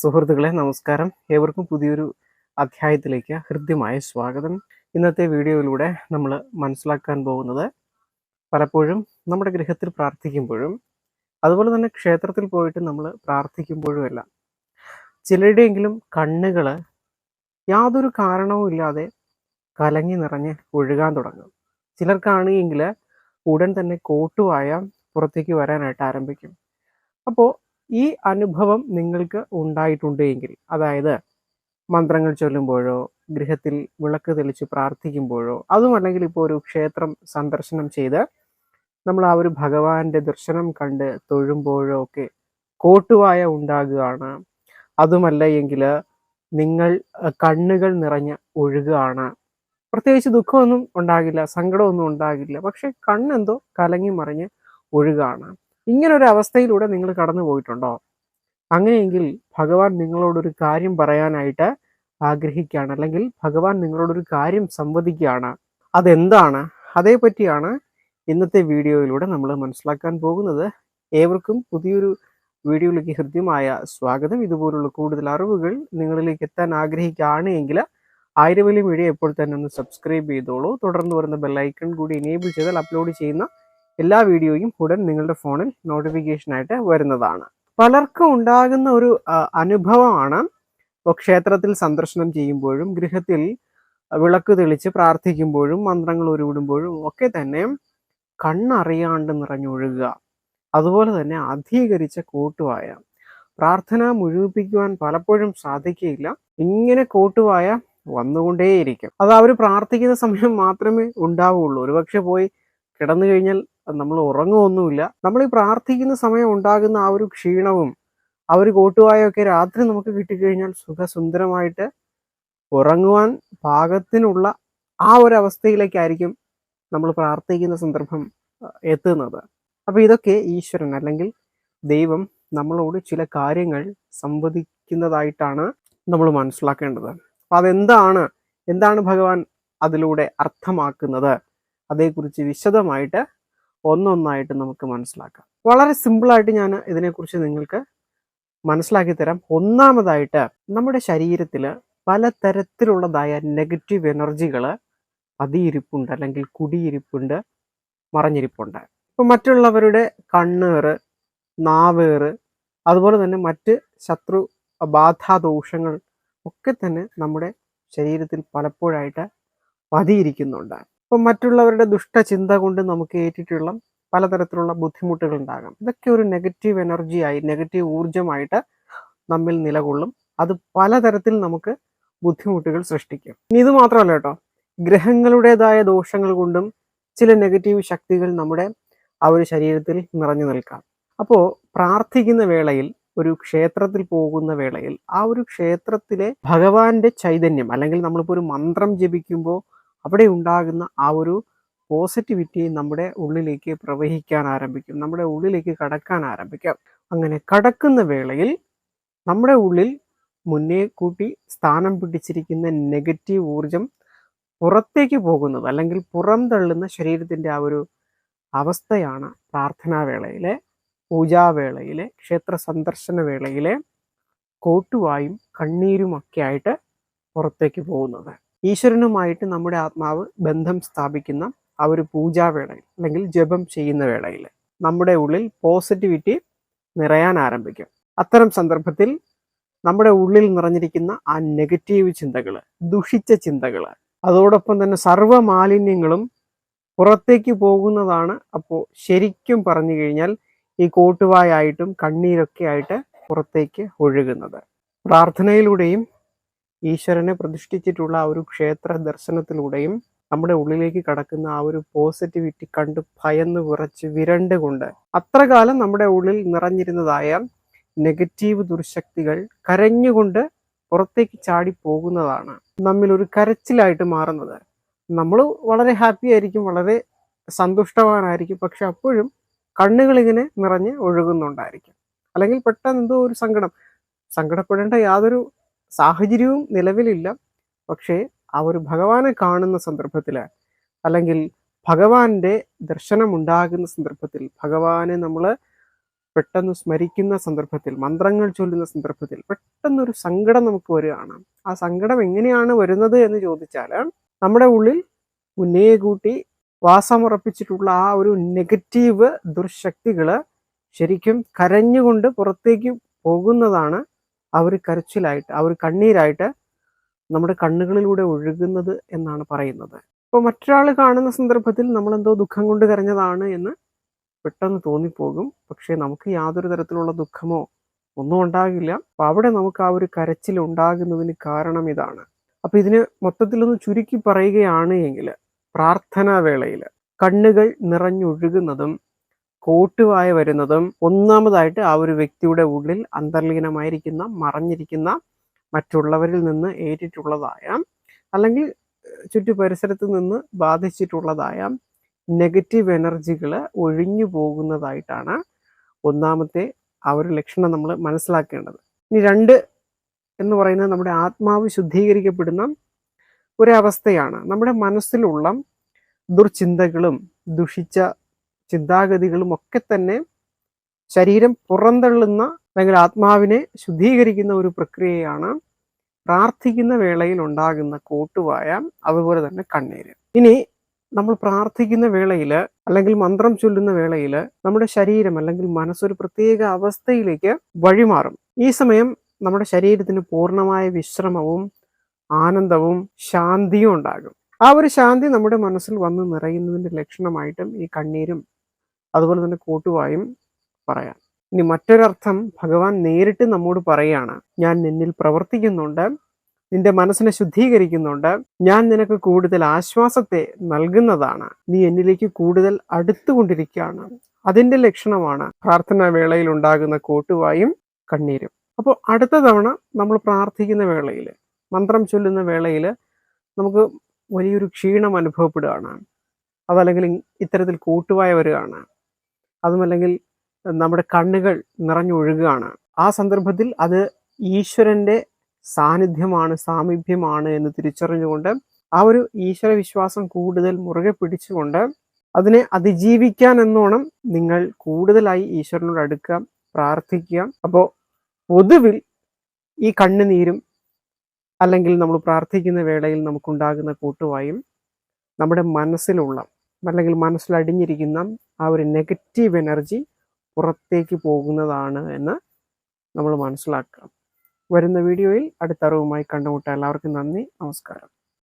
സുഹൃത്തുക്കളെ നമസ്കാരം. ഏവർക്കും പുതിയൊരു അധ്യായത്തിലേക്ക് ഹൃദ്യമായ സ്വാഗതം. ഇന്നത്തെ വീഡിയോയിലൂടെ നമ്മൾ മനസ്സിലാക്കാൻ പോകുന്നത് പലപ്പോഴും നമ്മുടെ ഗൃഹത്തിൽ പ്രാർത്ഥിക്കുമ്പോഴും അതുപോലെ തന്നെ ക്ഷേത്രത്തിൽ പോയിട്ട് നമ്മൾ പ്രാർത്ഥിക്കുമ്പോഴുമെല്ലാം ചിലരുടെയെങ്കിലും കണ്ണുകൾ യാതൊരു കാരണവും ഇല്ലാതെ കലങ്ങി നിറഞ്ഞ് ഒഴുകാൻ തുടങ്ങും. ചിലർക്കാണെങ്കിൽ ഉടൻ തന്നെ കോട്ടുവായ പുറത്തേക്ക് വരാനായിട്ട് ആരംഭിക്കും. അപ്പോൾ ഈ അനുഭവം നിങ്ങൾക്ക് ഉണ്ടായിട്ടുണ്ട് എങ്കിൽ അതായത് മന്ത്രങ്ങൾ ചൊല്ലുമ്പോഴോ ഗൃഹത്തിൽ വിളക്ക് തെളിച്ച് പ്രാർത്ഥിക്കുമ്പോഴോ അതുമല്ലെങ്കിൽ ഇപ്പോൾ ഒരു ക്ഷേത്രം സന്ദർശനം ചെയ്ത് നമ്മൾ ആ ഒരു ഭഗവാന്റെ ദർശനം കണ്ട് തൊഴുമ്പോഴോ ഒക്കെ കോട്ടുവായ ഉണ്ടാകുകയാണ്. അതുമല്ല എങ്കിൽ നിങ്ങൾ കണ്ണുകൾ നിറഞ്ഞ് ഒഴുകുകയാണ്. പ്രത്യേകിച്ച് ദുഃഖമൊന്നും ഉണ്ടാകില്ല സങ്കടമൊന്നും ഉണ്ടാകില്ല. പക്ഷെ കണ്ണെന്തോ കലങ്ങി മറിഞ്ഞ് ഒഴുകാണ് ഇങ്ങനെ ഒരു അവസ്ഥയിലൂടെ നിങ്ങൾ കടന്നു പോയിട്ടുണ്ടോ അങ്ങനെയെങ്കിൽ ഭഗവാൻ നിങ്ങളോടൊരു കാര്യം പറയാനായിട്ട് ആഗ്രഹിക്കുകയാണ്. അല്ലെങ്കിൽ ഭഗവാൻ നിങ്ങളോടൊരു കാര്യം സംവദിക്കുകയാണ്. അതെന്താണ്? അതേപറ്റിയാണ് ഇന്നത്തെ വീഡിയോയിലൂടെ നമ്മൾ മനസ്സിലാക്കാൻ പോകുന്നത്. ഏവർക്കും പുതിയൊരു വീഡിയോയിലേക്ക് ഹൃദ്യമായ സ്വാഗതം. ഇതുപോലുള്ള കൂടുതൽ അറിവുകൾ നിങ്ങളിലേക്ക് എത്താൻ ആഗ്രഹിക്കുകയാണ് എങ്കിൽ ആയിരവലി വീഡിയോ എപ്പോൾ തന്നെ ഒന്ന് സബ്സ്ക്രൈബ് ചെയ്തോളൂ. തുടർന്ന് വരുന്ന ബെല്ലൈക്കൺ കൂടി എനേബിൾ ചെയ്താൽ അപ്ലോഡ് ചെയ്യുന്ന എല്ലാ വീഡിയോയും ഉടൻ നിങ്ങളുടെ ഫോണിൽ നോട്ടിഫിക്കേഷനായിട്ട് വരുന്നതാണ്. പലർക്കും ഉണ്ടാകുന്ന ഒരു അനുഭവമാണ്. ക്ഷേത്രത്തിൽ സന്ദർശനം ചെയ്യുമ്പോഴും ഗൃഹത്തിൽ വിളക്ക് തെളിച്ച് പ്രാർത്ഥിക്കുമ്പോഴും മന്ത്രങ്ങൾ ഉരുവിടുമ്പോഴും ഒക്കെ തന്നെ കണ്ണറിയാണ്ട് നിറഞ്ഞൊഴുകുക. അതുപോലെ തന്നെ അധീകരിച്ച കൂട്ടുവായ. പ്രാർത്ഥന മുഴുവിപ്പിക്കുവാൻ പലപ്പോഴും സാധിക്കുകയില്ല. ഇങ്ങനെ കൂട്ടുവായ വന്നുകൊണ്ടേയിരിക്കും. അത് അവർ പ്രാർത്ഥിക്കുന്ന സമയം മാത്രമേ ഉണ്ടാവുകയുള്ളൂ ഒരുപക്ഷെ പോയി കിടന്നു കഴിഞ്ഞാൽ നമ്മൾ ഉറങ്ങുമൊന്നുമില്ല. നമ്മൾ ഈ പ്രാർത്ഥിക്കുന്ന സമയം ഉണ്ടാകുന്ന ആ ഒരു ക്ഷീണവും ആ ഒരു കോട്ടുവായൊക്കെ രാത്രി നമുക്ക് കിട്ടിക്കഴിഞ്ഞാൽ സുഖസുന്ദരമായിട്ട് ഉറങ്ങുവാൻ പാകത്തിനുള്ള ആ ഒരു അവസ്ഥയിലേക്കായിരിക്കും നമ്മൾ പ്രാർത്ഥിക്കുന്ന സന്ദർഭം എത്തുന്നത്. അപ്പൊ ഇതൊക്കെ ഈശ്വരൻ അല്ലെങ്കിൽ ദൈവം നമ്മളോട് ചില കാര്യങ്ങൾ സംവദിക്കുന്നതായിട്ടാണ് നമ്മൾ മനസ്സിലാക്കേണ്ടത്. അപ്പൊ അതെന്താണ്? എന്താണ് ഭഗവാൻ അതിലൂടെ അർത്ഥമാക്കുന്നത്? അതേക്കുറിച്ച് വിശദമായിട്ട് ഒന്നൊന്നായിട്ട് നമുക്ക് മനസ്സിലാക്കാം. വളരെ സിമ്പിളായിട്ട് ഞാൻ ഇതിനെക്കുറിച്ച് നിങ്ങൾക്ക് മനസ്സിലാക്കി തരാം. ഒന്നാമതായിട്ട് നമ്മുടെ ശരീരത്തിൽ പലതരത്തിലുള്ളതായ നെഗറ്റീവ് എനർജികൾ പതിയിരിപ്പുണ്ട് അല്ലെങ്കിൽ കുടിയിരിപ്പുണ്ട് മറഞ്ഞിരിപ്പുണ്ട്. ഇപ്പം മറ്റുള്ളവരുടെ കണ്ണേറ് നാവേറ് അതുപോലെ തന്നെ മറ്റ് ശത്രു ബാധാദോഷങ്ങൾ ഒക്കെ തന്നെ നമ്മുടെ ശരീരത്തിൽ പലപ്പോഴായിട്ട് പതിയിരിക്കുന്നുണ്ട്. ഇപ്പം മറ്റുള്ളവരുടെ ദുഷ്ടചിന്ത കൊണ്ട് നമുക്ക് ഏറ്റിട്ടുള്ള പലതരത്തിലുള്ള ബുദ്ധിമുട്ടുകൾ ഉണ്ടാകാം ഇതൊക്കെ ഒരു നെഗറ്റീവ് എനർജിയായി നെഗറ്റീവ് ഊർജമായിട്ട് നമ്മിൽ നിലകൊള്ളും. അത് പലതരത്തിൽ നമുക്ക് ബുദ്ധിമുട്ടുകൾ സൃഷ്ടിക്കും. ഇനി ഇത് മാത്രമല്ല കേട്ടോ. ഗ്രഹങ്ങളുടേതായ ദോഷങ്ങൾ കൊണ്ടും ചില നെഗറ്റീവ് ശക്തികൾ നമ്മുടെ ആ ഒരു ശരീരത്തിൽ നിറഞ്ഞു നിൽക്കാം. അപ്പോൾ പ്രാർത്ഥിക്കുന്ന വേളയിൽ ഒരു ക്ഷേത്രത്തിൽ പോകുന്ന വേളയിൽ ആ ഒരു ക്ഷേത്രത്തിലെ ഭഗവാന്റെ ചൈതന്യം അല്ലെങ്കിൽ നമ്മളിപ്പോൾ ഒരു മന്ത്രം ജപിക്കുമ്പോൾ അവിടെ ഉണ്ടാകുന്ന ആ ഒരു പോസിറ്റിവിറ്റി നമ്മുടെ ഉള്ളിലേക്ക് പ്രവഹിക്കാൻ ആരംഭിക്കും. നമ്മുടെ ഉള്ളിലേക്ക് കടക്കാൻ ആരംഭിക്കാം. അങ്ങനെ കടക്കുന്ന വേളയിൽ നമ്മുടെ ഉള്ളിൽ മുന്നേ കൂട്ടി സ്ഥാനം പിടിച്ചിരിക്കുന്ന നെഗറ്റീവ് ഊർജം പുറത്തേക്ക് പോകുന്നത് അല്ലെങ്കിൽ പുറം തള്ളുന്ന ശരീരത്തിന്റെ ആ ഒരു അവസ്ഥയാണ് പ്രാർത്ഥനാ വേളയിലെ പൂജാവേളയിലെ ക്ഷേത്ര സന്ദർശന വേളയിലെ കോട്ടുവായും കണ്ണീരുമൊക്കെ ആയിട്ട് പുറത്തേക്ക് പോകുന്നത്. ഈശ്വരനുമായിട്ട് നമ്മുടെ ആത്മാവ് ബന്ധം സ്ഥാപിക്കുന്ന ആ ഒരു പൂജാവേളയിൽ അല്ലെങ്കിൽ ജപം ചെയ്യുന്ന വേളയിൽ നമ്മുടെ ഉള്ളിൽ പോസിറ്റിവിറ്റി നിറയാൻ ആരംഭിക്കും. അത്തരം സന്ദർഭത്തിൽ നമ്മുടെ ഉള്ളിൽ നിറഞ്ഞിരിക്കുന്ന ആ നെഗറ്റീവ് ചിന്തകൾ ദുഷിച്ച ചിന്തകൾ അതോടൊപ്പം തന്നെ സർവ മാലിന്യങ്ങളും പുറത്തേക്ക് പോകുന്നതാണ് അപ്പോൾ ശരിക്കും പറഞ്ഞു കഴിഞ്ഞാൽ ഈ കോട്ടുവായായിട്ടും കണ്ണീരൊക്കെ ആയിട്ട് പുറത്തേക്ക് ഒഴുകുന്നത്. പ്രാർത്ഥനയിലൂടെയും ഈശ്വരനെ പ്രതിഷ്ഠിച്ചിട്ടുള്ള ആ ഒരു ക്ഷേത്ര ദർശനത്തിലൂടെയും നമ്മുടെ ഉള്ളിലേക്ക് കടക്കുന്ന ആ ഒരു പോസിറ്റിവിറ്റി കണ്ട് ഭയന്ന് വിറച്ച് വിരണ്ടുകൊണ്ട് അത്രകാലം നമ്മുടെ ഉള്ളിൽ നിറഞ്ഞിരുന്നതായ നെഗറ്റീവ് ദുർശക്തികൾ കരഞ്ഞുകൊണ്ട് പുറത്തേക്ക് ചാടി പോകുന്നതാണ് നമ്മിൽ ഒരു കരച്ചിലായിട്ട് മാറുന്നത്. നമ്മൾ വളരെ ഹാപ്പി ആയിരിക്കും വളരെ സന്തുഷ്ടവാനായിരിക്കും പക്ഷെ അപ്പോഴും കണ്ണുകളിങ്ങനെ നിറഞ്ഞ് ഒഴുകുന്നുണ്ടായിരിക്കും. അല്ലെങ്കിൽ പെട്ടെന്ന് എന്തോ ഒരു സങ്കടം. സങ്കടപ്പെടേണ്ട യാതൊരു സാഹചര്യവും നിലവിലില്ല. പക്ഷേ ആ ഒരു ഭഗവാനെ കാണുന്ന സന്ദർഭത്തിൽ അല്ലെങ്കിൽ ഭഗവാന്റെ ദർശനമുണ്ടാകുന്ന സന്ദർഭത്തിൽ ഭഗവാനെ നമ്മൾ പെട്ടെന്ന് സ്മരിക്കുന്ന സന്ദർഭത്തിൽ മന്ത്രങ്ങൾ ചൊല്ലുന്ന സന്ദർഭത്തിൽ പെട്ടെന്നൊരു സങ്കടം നമുക്ക് വരികയാണ്. ആ സങ്കടം എങ്ങനെയാണ് വരുന്നത് എന്ന് ചോദിച്ചാൽ നമ്മുടെ ഉള്ളിൽ മുന്നേ കൂട്ടി വാസമുറപ്പിച്ചിട്ടുള്ള ആ ഒരു നെഗറ്റീവ് ദുർശക്തികൾ ശരിക്കും കരഞ്ഞുകൊണ്ട് പുറത്തേക്ക് പോകുന്നതാണ് ആ ഒരു കരച്ചിലായിട്ട് ആ ഒരു കണ്ണീരായിട്ട് നമ്മുടെ കണ്ണുകളിലൂടെ ഒഴുകുന്നത് എന്നാണ് പറയുന്നത്. അപ്പോൾ മറ്റൊരാൾ കാണുന്ന സന്ദർഭത്തിൽ നമ്മൾ എന്തോ ദുഃഖം കൊണ്ട് കരഞ്ഞതാണ് എന്ന് പെട്ടെന്ന് തോന്നിപ്പോകും. പക്ഷേ നമുക്ക് യാതൊരു തരത്തിലുള്ള ദുഃഖമോ ഒന്നും ഉണ്ടാകില്ല. അപ്പൊ അവിടെ നമുക്ക് ആ ഒരു കരച്ചിൽ ഉണ്ടാകുന്നതിന് കാരണം ഇതാണ്. അപ്പൊ ഇതിന് മൊത്തത്തിലൊന്ന് ചുരുക്കി പറയുകയാണ് എങ്കിൽ പ്രാർത്ഥനാ വേളയിൽ കണ്ണുകൾ നിറഞ്ഞൊഴുകുന്നതും കോട്ടുവായ വരുന്നതും ഒന്നാമതായിട്ട് ആ ഒരു വ്യക്തിയുടെ ഉള്ളിൽ അന്തർലീനമായിരിക്കുന്ന മറഞ്ഞിരിക്കുന്ന മറ്റുള്ളവരിൽ നിന്ന് ഏറ്റിട്ടുള്ളതായ അല്ലെങ്കിൽ ചുറ്റു പരിസരത്ത് നിന്ന് ബാധിച്ചിട്ടുള്ളതായ നെഗറ്റീവ് എനർജികൾ ഒഴിഞ്ഞു പോകുന്നതായിട്ടാണ് ഒന്നാമത്തെ ആ ഒരു ലക്ഷണം നമ്മൾ മനസ്സിലാക്കേണ്ടത്. ഇനി രണ്ട് എന്ന് പറയുന്നത് നമ്മുടെ ആത്മാവ് ശുദ്ധീകരിക്കപ്പെടുന്ന ഒരവസ്ഥയാണ്. നമ്മുടെ മനസ്സിലുള്ള ദുർചിന്തകളും ദുഷിച്ച ചിന്താഗതികളും ഒക്കെ തന്നെ ശരീരം പുറന്തള്ളുന്ന അല്ലെങ്കിൽ ആത്മാവിനെ ശുദ്ധീകരിക്കുന്ന ഒരു പ്രക്രിയയാണ് പ്രാർത്ഥിക്കുന്ന വേളയിൽ ഉണ്ടാകുന്ന കോട്ടുവായ അതുപോലെ തന്നെ കണ്ണീര്. ഇനി നമ്മൾ പ്രാർത്ഥിക്കുന്ന വേളയിൽ അല്ലെങ്കിൽ മന്ത്രം ചൊല്ലുന്ന വേളയിൽ നമ്മുടെ ശരീരം അല്ലെങ്കിൽ മനസ്സൊരു പ്രത്യേക അവസ്ഥയിലേക്ക് വഴിമാറും. ഈ സമയം നമ്മുടെ ശരീരത്തിന് പൂർണമായ വിശ്രമവും ആനന്ദവും ശാന്തിയും ഉണ്ടാകും. ആ ഒരു ശാന്തി നമ്മുടെ മനസ്സിൽ വന്ന് നിറയുന്നതിന്റെ ലക്ഷണമായിട്ടും ഈ കണ്ണീരും അതുപോലെ തന്നെ കൂട്ടുവായും പറയാം. ഇനി മറ്റൊരർത്ഥം ഭഗവാൻ നേരിട്ട് നമ്മോട് പറയാണ് ഞാൻ നിന്നിൽ പ്രവർത്തിക്കുന്നുണ്ട് നിന്റെ മനസ്സിനെ ശുദ്ധീകരിക്കുന്നുണ്ട് ഞാൻ നിനക്ക് കൂടുതൽ ആശ്വാസത്തെ നൽകുന്നതാണ് നീ എന്നിലേക്ക് കൂടുതൽ അടുത്തുകൊണ്ടിരിക്കുകയാണ്. അതിന്റെ ലക്ഷണമാണ് പ്രാർത്ഥനാ വേളയിൽ ഉണ്ടാകുന്ന കൂട്ടുവായും കണ്ണീരും. അപ്പോൾ അടുത്ത തവണ നമ്മൾ പ്രാർത്ഥിക്കുന്ന വേളയിൽ മന്ത്രം ചൊല്ലുന്ന വേളയിൽ നമുക്ക് വലിയൊരു ക്ഷീണം അനുഭവപ്പെടുകയാണ്. അതല്ലെങ്കിൽ ഇത്തരത്തിൽ കൂട്ടുവായ വരികയാണ് അതുമല്ലെങ്കിൽ നമ്മുടെ കണ്ണുകൾ നിറഞ്ഞൊഴുകുകയാണ്. ആ സന്ദർഭത്തിൽ അത് ഈശ്വരന്റെ സാന്നിധ്യമാണ് സാമീപ്യമാണ് എന്ന് തിരിച്ചറിഞ്ഞുകൊണ്ട് ആ ഒരു ഈശ്വര വിശ്വാസം കൂടുതൽ മുറുകെ പിടിച്ചുകൊണ്ട് അതിനെ അതിജീവിക്കാൻ എന്നോണം നിങ്ങൾ കൂടുതലായി ഈശ്വരനോട് അടുക്കുക പ്രാർത്ഥിക്കുക. അപ്പോൾ പൊതുവിൽ ഈ കണ്ണുനീരും അല്ലെങ്കിൽ നമ്മൾ പ്രാർത്ഥിക്കുന്ന വേളയിൽ നമുക്കുണ്ടാകുന്ന കൂട്ടുവായും നമ്മുടെ മനസ്സിലുള്ള അല്ലെങ്കിൽ മനസ്സിലടിഞ്ഞിരിക്കുന്ന ആ ഒരു നെഗറ്റീവ് എനർജി പുറത്തേക്ക് പോകുന്നതാണ് എന്ന് നമ്മൾ മനസ്സിലാക്കാം. വരുന്ന വീഡിയോയിൽ അടുത്ത അറിവുമായി കണ്ടുമുട്ടാം എല്ലാവർക്കും നന്ദി. നമസ്കാരം.